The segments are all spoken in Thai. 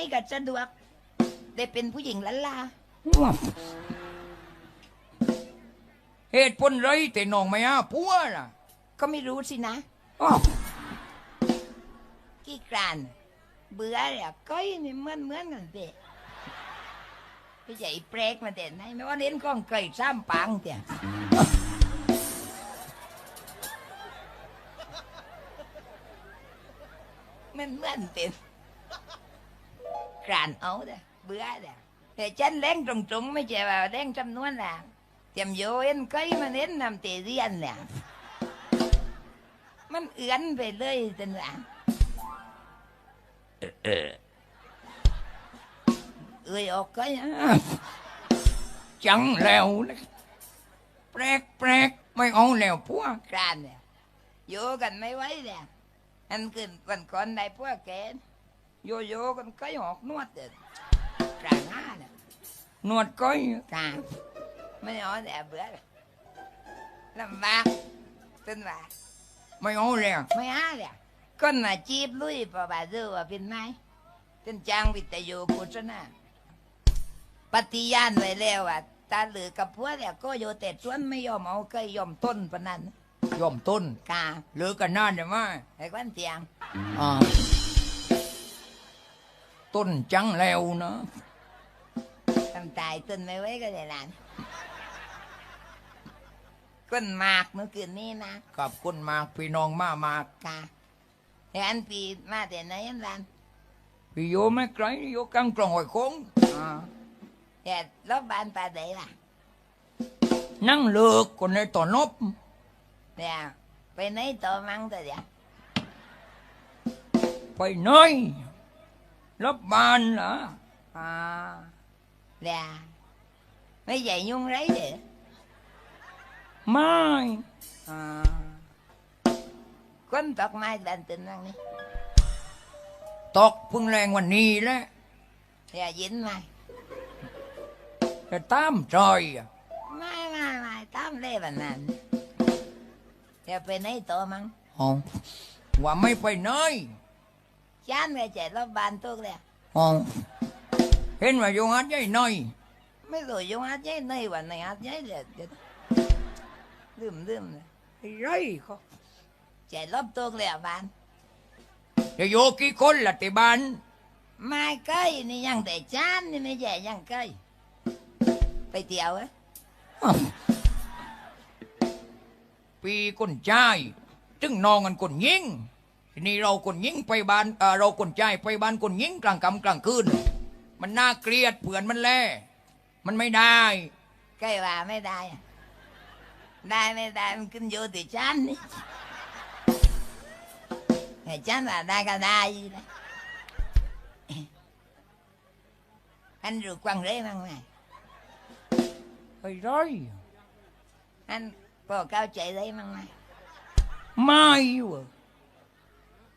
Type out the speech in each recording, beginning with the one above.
นี่ก็สะดวก ได้เป็นผู้หญิงลันลาเหตุผลไรแต่น้องไม่อาผัวล่ะก็ไม่รู้สินะอ้าวกี่กรานเบื่อแล้วก้อยนี่เหมือนเหมือนกันเด็พี่ใหญ่เปรกมาเด็ดไหนไม่ว่าเน้นกล้องไก่ซ้ำปังเตี่ยมันเหมือนเป็น กรานเอาเด้อเบื่อเด้อแต่ฉันเล่งตรงๆ ไม่ใช่ว่าเล่งจำนวนน่ะเตรียมโยเอ็นก้อยมาเน้นนำเตเรียนเนี่ยมันเอื้อนไปเลยจังหวะเออเอ้ยออกก็ยังจังแล้วนะแปลกแปลกไม่เอาแล้วผัวกรานเนี่ยอยู่กันไม่ไหวเนี่ยอันขึ้นวันก่อนได้พวกแกน โยโย่กันก็ออกนวดเด็ดกรานหน้าเนี่ยนวดก้อยกรานไม่เอาแต่เบื่อเลยลำบากเป็นว่าไม่เอาแล้วไม่หาเลยคนมาจีบลุยเพราะว่าดูว่าเป็นไงเป็นจางวิทยุโฆษณาปฏิญาณไว้แล้วว่าตาเหลือกับพวกเนี่ยก็อยู่แต่สวนไม่ยอมเอาเคยยอมต้นปะนั้นยอมต้นกาเหลือกันนานใช่ไหมไอ้ควันเตียงอ่า ต้นจังแล้วนะทำตายต้นไม่ไว้ก็ได้หลานก้นหมากเมื่อคืนนี้นะขอบคุณมากพี่น้องมามากกาแต่อันปีมาแต่ไหนอันหลานพี่โยไม่ไกลโยกลางกล่องหอยโค้งอ๋อแต่รอบบานปลาไหนล่ะ นั่งเลิกคนในต่อนบเดี๋ยวไปไหนต่อมั่งตัวเดียวไปหน้อย รับบานเหรออ๋อเดี๋ยวไม่ใหญ่ยุ่งไรเด้อไม่อ๋อคนตอกไม้ดันตึนนั่งนี่ตกเพึ่งแรงวันนี้แหละเดี๋ยวยินไหมแต่ตามใจอะไม่ไม่ไม่ตามเล่แบบนั้นเดี๋ยวไปไหนต่อมั่งอ๋อว่าไม่ไปไหน้อยชานไปเจ็ดรอบบานตุกเลยอ๋อเห็นว่าโยงัดใหญ่หน่อยไม่รู้ยุ่งอาจยัยในวันไหนอาจยัยเลยเดี๋ยวลืมลืมเลยไอ้ไรเขาเจ็ดรอบตุกเลยบานจะโยกี่คนล่ะที่บ้านไม่เคยนี่ยังแต่ชานนี่ไม่ใช่ยังเคยไปเที่ยวเอ้อ้าวปีคนใจายจึงนองกันคนยิง ทีนี้เราคนยิงไปบ้านเอ่อเราคนใจายไปบ้านคนยิงกลางค่ำกลางคืน มันน่าเกลียดเผื่อนมันแล่มันไม่ได้เคยว่าไม่ได้อะได้ไม่ได้มันขึ้นอยู่ที่ชานนี่แต่ชานว่าได้ก็ได้นะอันรู้กวางเร่มั้งไหมไอ้ไรอันพอเข้าใจได้มั้งไหมไม่เวะพอไม่เข้าใจได้เลย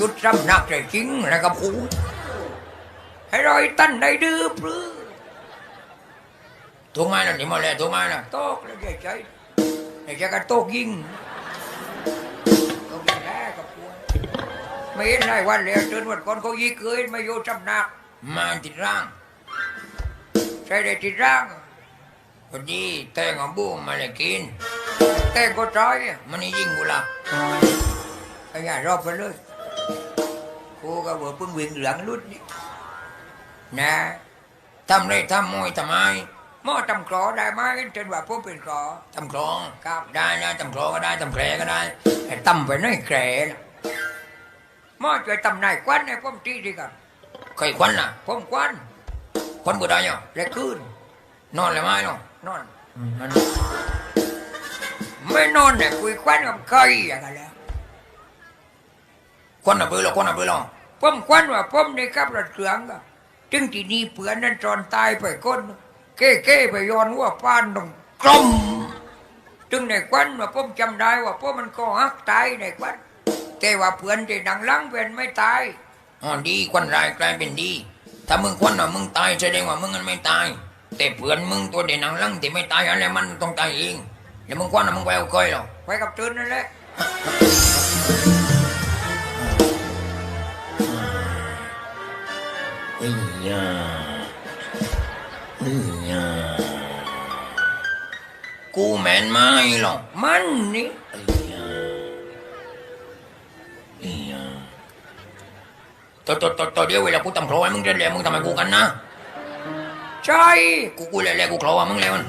จุดจำนักใจจริงแล้วก็ผูให้รอยตั้นได้ดื้อปรือถูกไหมล่ะนี่มาแล้วถูกไหมล่ะโตกแล้วใจใจไอ้แกก็โตกยิงเขาไม่ได้กับกูไม่เห็นได้วันแล้วจนวันก่อนเขายีเกยมาอยู่จำนักมาติดร่างใช่ได้ติดร่างพอดีแตงของบูมาเลยกินแตงก็จ้อยมันนี่ยิงกูละขยายรอบไปเลย กูก็บอกเพิ่งวิ่งเหลืองรุดนี่นะทำไรทำมวยทำไมหม้อทำกรอได้ไหมจนว่าผมเป็นกรอทำกรองครับได้นะทำกรอก็ได้ทำแกรก็ได้แต่ทำไปน้อยแกรล่ะหม้อช่วยทำนายควันให้ผมทีดีกันใครควันน่ะผมควันควันบุได้ยังแรกคืนนอนเลยไหมเนาะนอนนอนไม่นอนเนี่ยคุยควันกับใครอย่างนั้นแล้ว ควันน่ะเบื่อหรอควันน่ะเบื่อหรอผมควันว่าผมนี่ขับรถเครื่องก็จึงที่นี่เผื่อนนั้นจอนตายไปก้นเก้เก้ไปย้อนหัว่าป้านต้องกลมจึงในควันว่าผมจำได้ว่าพวกมันก็ฮักตายในควันแต่ว่าเผื่อนที่ดังหลังเป็นไม่ตายอ๋อดีควันร้ายกลายเป็นดี ถ้ามึงควันว่ามึงตายแสดงว่ามึงมันไม่ตาย แต่เพื่อนมึงตัวเด่นหนังหลังที่ไม่ตายอะไรมันต้องตายเองแล้วมึงควันว่ามึงไปเอาเคยหรอไปกับตื่นนั่นแหละ กูแมนไม่หรอกมันนี่เอ้ยยาเอ้ยยาตัวตัวตัวตัวเดี๋ยวเวลากูทำโครให้มึงเรียนแล้วมึงทำให้กูกันนะใช่กูกูแล้วแล้วกูโครว่ามึงแล้วมัน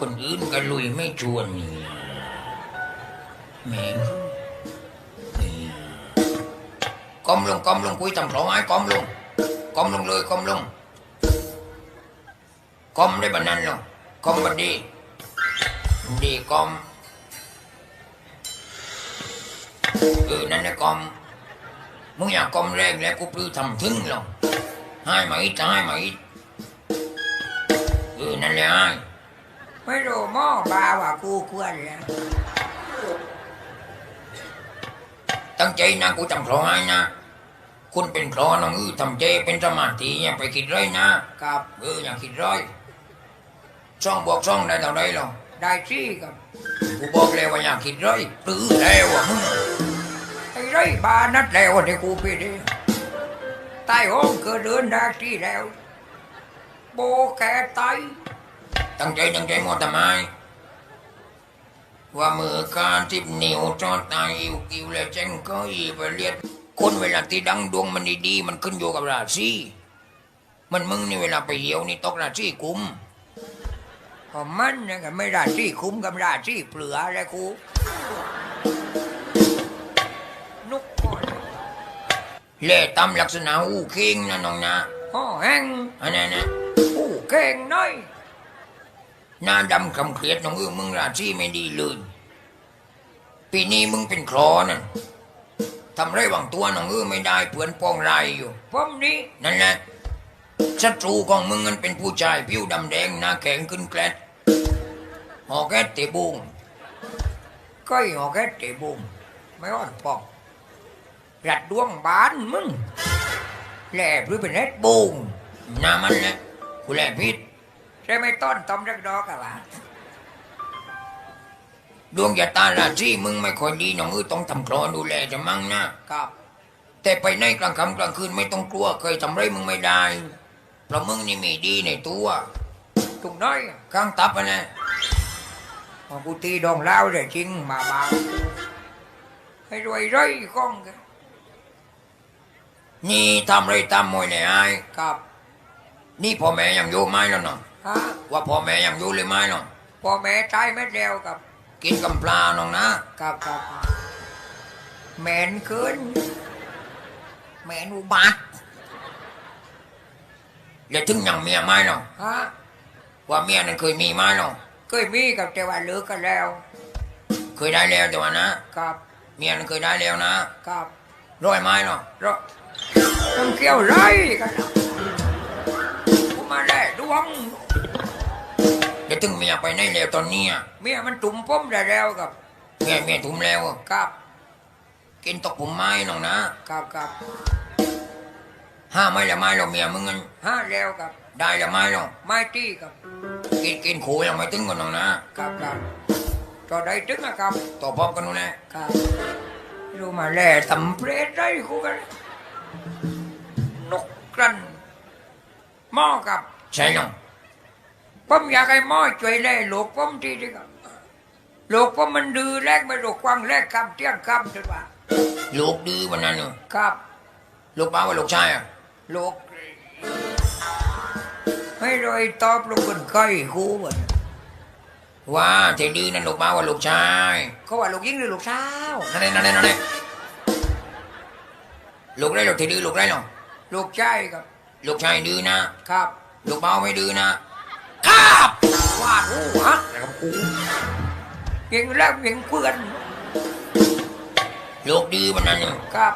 คนอื่นก็ลุยไม่ชวนนี่แม่ กอมลงกอมลงคุยทำโครให้กอมลงกอมลงเลยกอมลงกอมได้บันนั้นหรอกกอมบันดี ดีกอมเออนั่นแหละกอมมึงอยากกอมแรกแล้วกูปลื้อทำถึงหรอกให้มาอีกจะให้มาอีกเออนั่นแหละให้ไม่รู้หม้อบาว่ากูควรแล้ว ตั้งใจนะกูจำครอให้นะ คุณเป็นครอน้องอื้อทำใจเป็นสมาธิอย่าไปคิดร้อยนะครับเอออย่าคิดร้อยช่องบวกช่องได้เท่าไรหรอกได้ซี่กับกูบอกแล้วว่าอย่าคิดร้อยปลื้อแล้วอะมึงไอ้ไรบานัดแล้วที่กูไปดิใต้ห้องเกิดเดินได้ที่แล้วโบแกไตายตั้งใจตั้งใจหมดทำไม ว่ามือการทิบนิ้วจอดตายอิวกิวแล้วเจ้งก็อีไปเรียดคนเวลาที่ดังดวงมันดีๆมันขึ้นอยู่กับราศีมันมึงนี่เวลาไปเหี่ยวนี่ตกราศีกุมพอมันนี่ยก็ไม่ได้ที่คุ้มกับได้ที่เปลือแล้วกูนุกก่อนเล่ตามลักษณะอู้เข่งนะน้องนะห่อแห้งอันนั้นนะผู้เก่งน้อย หน้าดำคำเครียดน้องเออมึงราศีไม่ดีเลยปีนี้มึงเป็นครอนั่นทำไรบางตัวน้องเออไม่ได้เพื่อนป้องไรอยู่ผมนี่นั่นแหละศัตรูของมึงมันเป็นผู้ชายผิวดำแดงหน้าแข็งขึ้นแกลดหอกแกตเตะบุงก็หอแค่เตะบุมไม่อ่อนปอกรัดดวงบานมึงแหล่หรือเป็นเน็ตบุงหน้ามันแหละกูแหลพิษ ใช่ไหมต้นตอมรักดอกอะวะดวงอย่าตาราชีมึงไม่ค่อยดีน้องเออต้องทำคลอดูแลจะมั่งนะกับ แต่ไปในกลางค่ำกลางคืนไม่ต้องกลัวเคยทำไรมึงไม่ได้ เพราะมึงนี่มีดีในตัวตุงน้อยข้างตับอะนะพอกูตีดองเล่าเลยจริงมาบางให้รวยร้อยก้องกันนี่ทำไรตามมวยเลยไอ้กับ นี่พ่อแม่ยังอยู่ไหมแล้วเนาะ ฮะว่าพ่อแม่ยังอยู่หรือไม่เนาะพ่อแม่ตายไม่แล้วกับ กินกำปลาน้องนะกับกับแมนขึ้นแม่นอุบาทแล้วถึงยังเมียไหมเนาะฮะว่าเมียนั้นเคยมีไหมเนาะเคยมีกับแต่ว่าเลิกกันแล้ว เคยได้แล้วแต่ว่านะกับเมียนั้นเคยได้แล้วนะกับร้อยไม้เนาะรถน้ำเกี่ยวไรกันนะกูมาแล่ดวงเดี๋ยว ถึงเมียไปไหนแล้วตอนเนี้ยเมียมันตุ่มป้มได้แล้วกับเมียเมียทุ่มแล้วกับ กินตกผมไม้น้องนะกับกับห้าไม้ละไม้เราเมียมึงเงินห้าแล้วกับ ได้ละไม้เราไม้ตีกับกินกินโขยังไม่ถึงกันน้องนะกับกับจอได้ถึงนะครับต่อพร้อมกันนู่นแหละครับรู้มาแล่ตำเปรตได้คู่กันนกกรันหม้อกับใช่น้อง ผมอยากให้หม้อช่วยแล่ลูกผมทีดีครับลูกผมมันดื้อแลกไม่ลูกกวางแลกคำเที่ยงคำจนว่าลูกดื้อวันนั้นเนอะครับลูกป้าว่าลูกชายอะลูกไม่รอยตอบลูกคนไข้คู่วะว่าเทดื้อนั่นลูกป้าว่าลูกชายเขาว่าลูกยิงหรือลูกสาวนั่นเองนั่นเองนั่นเองลูกได้ลูกเทดื้อลูกได้หรอลูกชายครับ ลูกชายดื้อนะครับ ลูกเบาไม่ดื้อนะ ครับวาดหูฮักนะครับกูยิงแล้วยิงเพื่อนลูกดื้อวันนั้นเนอะครับ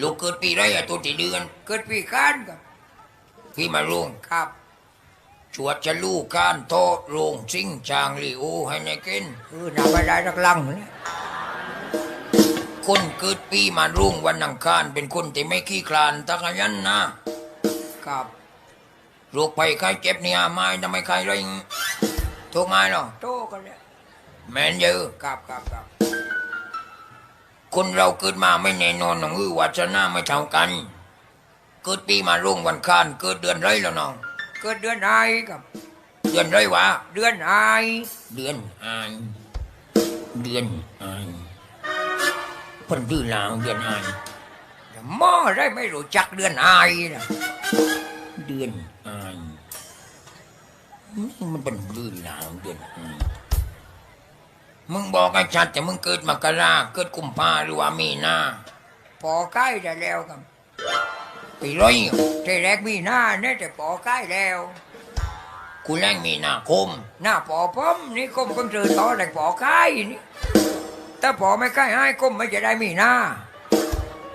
ลูกเกิดปีไรอะตัวที่เดือน เกิดปีข้านครับพี่มาลุงครับชวดจะลูกการโตะโรงซิ่งจางลีโอให้ในกินเออนาไม่ได้รักลังเนี่ยคนเกิดปีมารุ่งวันอังคารเป็นคนที่ไม่ขี้คลานตะกยันนะครับ โรคภัยไข้เจ็บเนี่ยไม่ทำไมใครเลยถูกไหมหรอโตกันเนี่ยแม่นเยอะครับครับครับคนเราเกิดมาไม่แน่นอนน้องอือวัชนาไม่เท่ากัน เกิดปีมารุ่งวันคานเกิดเดือนไรแล้วน้องเกิดเดือนไอครับ เดือนไรวะ เดือนไอเดือนอายเดือนอายเพิ่นดื้อลาวเดือนอายหม้อได้ไม่รู้จักเดือนไอนะ เดือนอายนี่มันเป็นดื้อลาวเดือนอายมึงบอกไอ้ชัดแต่มึงเกิดมกราเกิดกุมภาหรือว่ามีนาปอใกล้ได้แล้วครับไปร้อยทีแรกมีหน้าเนี่ยแต่ปอใกล้แล้วกูแรงมีนาคมหน้าปอป้อมนี่ก้มก้มเจอต่อแต่ปอใกล้นี่ถ้าปอไม่ใกล้ให้ก้มไม่จะได้มีหน้า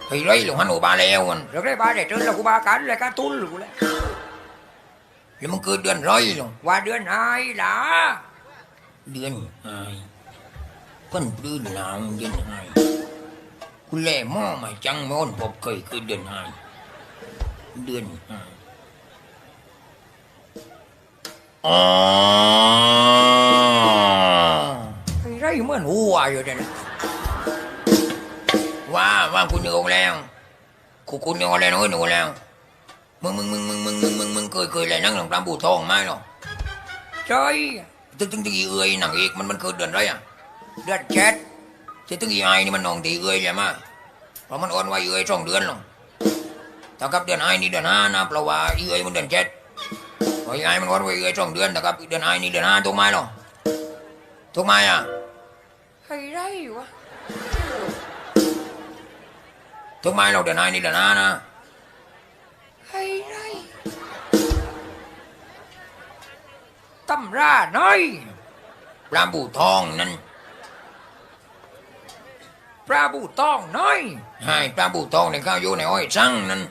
ไปร้อยหลวงฮันโอบาแล้วมันเราได้บาได้เจอแล้วกูบากันเลยกันตุ้นกูแล้วแล้วมึงเกิดเดือนร้อยหรอว่าเดือนไอล่ะเดือนอายเพิ่นดื้อลาวเดือนอายกูแล่หม้อมาจังโมนพบเคยคือเดือนอายเดือนอายอ๋อไอ้ไรเหมือนหัวอยู่เนี่ยนะ ว่าว่าคุณนึกออกแล้วกูคุณนึกออกแล้วนึกออกแล้วมึงมึงมึงมึงมึงมึงมึงมึงเคยเคยอะไรนั่งหลังตามบูทองไหมหรอใช่ตึงตึงตึงอีเอ้ยหนังเอกมันมันเกิดเดือนไรอะเดือนเจ็ดตึงตึงอีไอนี่มันนองตีเอ้ยใช่ไหมเพราะมันอ่อนไว้เอ้ยสองเดือนหรอกแต่กับเดือนไอนี่เดือนห้านะเพราะว่าอีเอ้ยมันเดือนเจ็ดเพราะอีไอมันอ่อนไว้เอ้ยสองเดือนแต่กับเดือนไอนี่เดือนห้าถูกไหมหรอถูกไหมอะไอ้ไรวะ ถูกไหมเราเดือนไอนี่เดือนห้านะไอ้ไรตำราน้อยปลาบูทองนั่นปลาบูต้องน้อยให้ปลาบูทองในข้าวอยู่ในอ้อยสั่งนั่น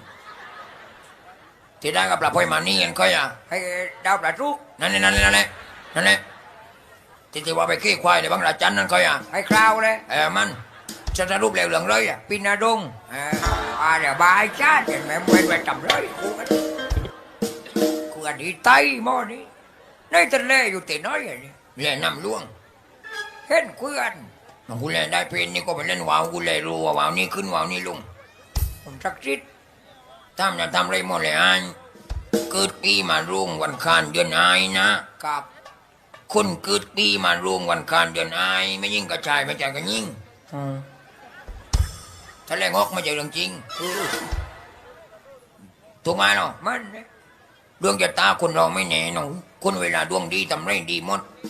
ที่ได้กับปลาพอยมานี่กันก็อะให้ดาวปลาทุกนั่นแหละนั่นแหละนั่นแหละนั่นแหละที่ที่ว่าไปขี้ควายในบางราจันนั่นก็อะให้คราวเลยเออมัน จะจะรูปเหลวเหลืองเลยอะปินาดงอ่ออ่าเดี๋ยวบายชาติเห็นไหมเว้นไว้จำเลยกูกันกูอันนี้ไตหม้อนี้ในทะเลอยู่แต่น้อยอย่างนี้แล่น้ำล่วงเห็นเพื่อนบางกูแล่ได้เพลนนี่ก็ไปเล่นวาวกูแล่รู้ว่าวาวนี่ขึ้นวาวนี่ลงผมสักดิ์สิทธิ์ทำจะทำไรหมดเลยอันเกิดปีมารุ่งวันคานเดือนไอายนะกับคนเกิดปีมารุ่งวันคานเดือนไอายไม่ยิ่งกระชายไม่ใช่กระยิ่งอื มถ้าแรงอกไม่ใช่เรื่องจริงถูกไหมเนาะมันเนี่ยดวงจะตาคนเราไม่แน่นอนคนเวลาดวงดีทำไรดีหมด